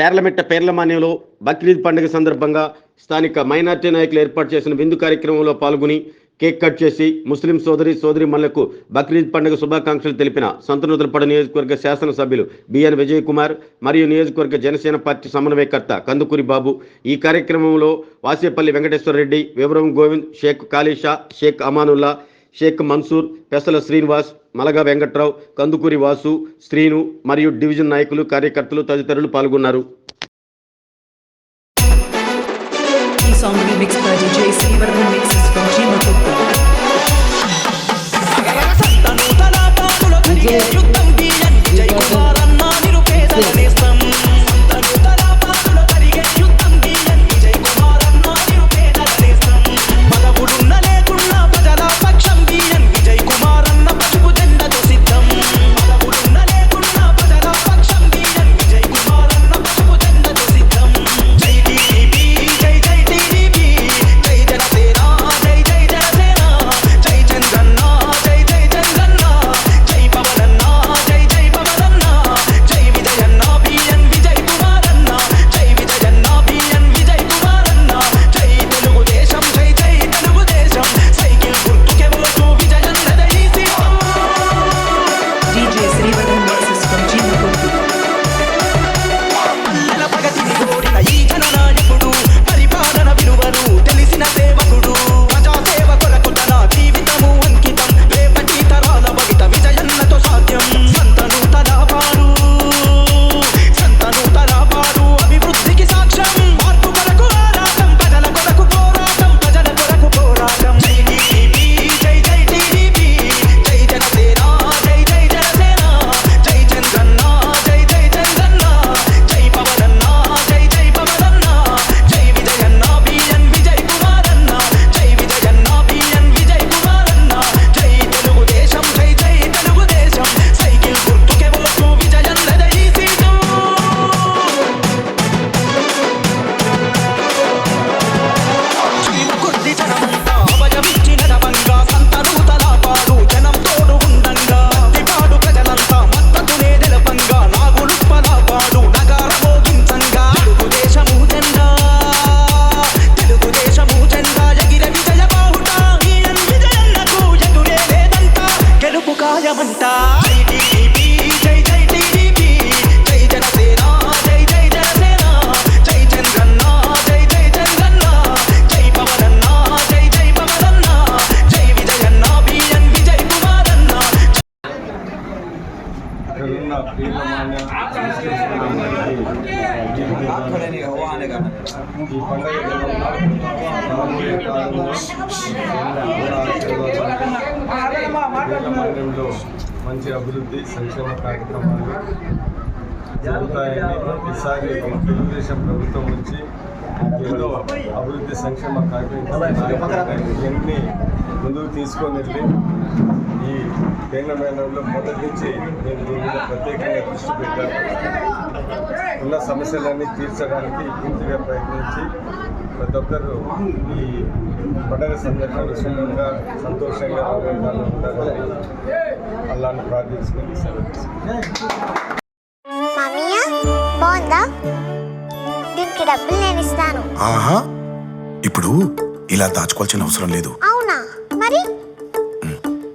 పేర్లమెట్ట పేర్లమాన్యంలో బక్రీద్ పండుగ సందర్భంగా స్థానిక మైనార్టీ నాయకులు ఏర్పాటు చేసిన విందు కార్యక్రమంలో పాల్గొని కేక్ కట్ చేసి ముస్లిం సోదరి సోదరి మల్లకు బక్రీద్ పండుగ శుభాకాంక్షలు తెలిపిన సంతనూతలపడ నియోజకవర్గ శాసనసభ్యులు బిఎన్ విజయ్ కుమార్ మరియు నియోజకవర్గ జనసేన పార్టీ సమన్వయకర్త కందుకూరి బాబు. ఈ కార్యక్రమంలో వాసేపల్లి వెంకటేశ్వర రెడ్డి వివరం గోవింద్ షేక్ కాళీషా షేక్ అమానుల్లా షేక్ మన్సూర్ పెసల శ్రీనివాస్ మలగా వెంకట్రావు కందుకూరి వాసు శ్రీను మరియు డివిజన్ నాయకులు కార్యకర్తలు తదితరులు పాల్గొన్నారు. Song remix by DJ Srivardhan mixes from Chimakurthi నూతన 야만다 ఇక్కడున్న ఈ పండుగ మంచి అభివృద్ధి సంక్షేమ కార్యక్రమాలు జరుగుతాయని ప్రతిసారి తెలుగుదేశం ప్రభుత్వం నుంచి ఎన్నో అభివృద్ధి సంక్షేమ కార్యక్రమాలు ఎన్ని ముందుకు తీసుకొని వెళ్ళి కేంద్ర మేళంలో మొదటి నుంచి నేను దీని మీద ప్రత్యేకంగా దృష్టి పెట్టాను. ఉన్న సమస్యలన్నీ తీర్చడానికి పూర్తిగా ప్రయత్నించి ప్రతి ఒక్కరు ఈ పండుగ సందర్భంగా సుఖంగా సంతోషంగా ఆనందంగా ఉండాలని అల్లాన్ని ప్రార్థించుకొని సెలవు. తీసుకుంటాను. మామయ్య బాగుందా దీనికి డబ్బులు నేను ఇస్తాను ఆహా ఇప్పుడు ఇలా దాచుకోవాల్సిన అవసరం లేదు. అవునా? మరి?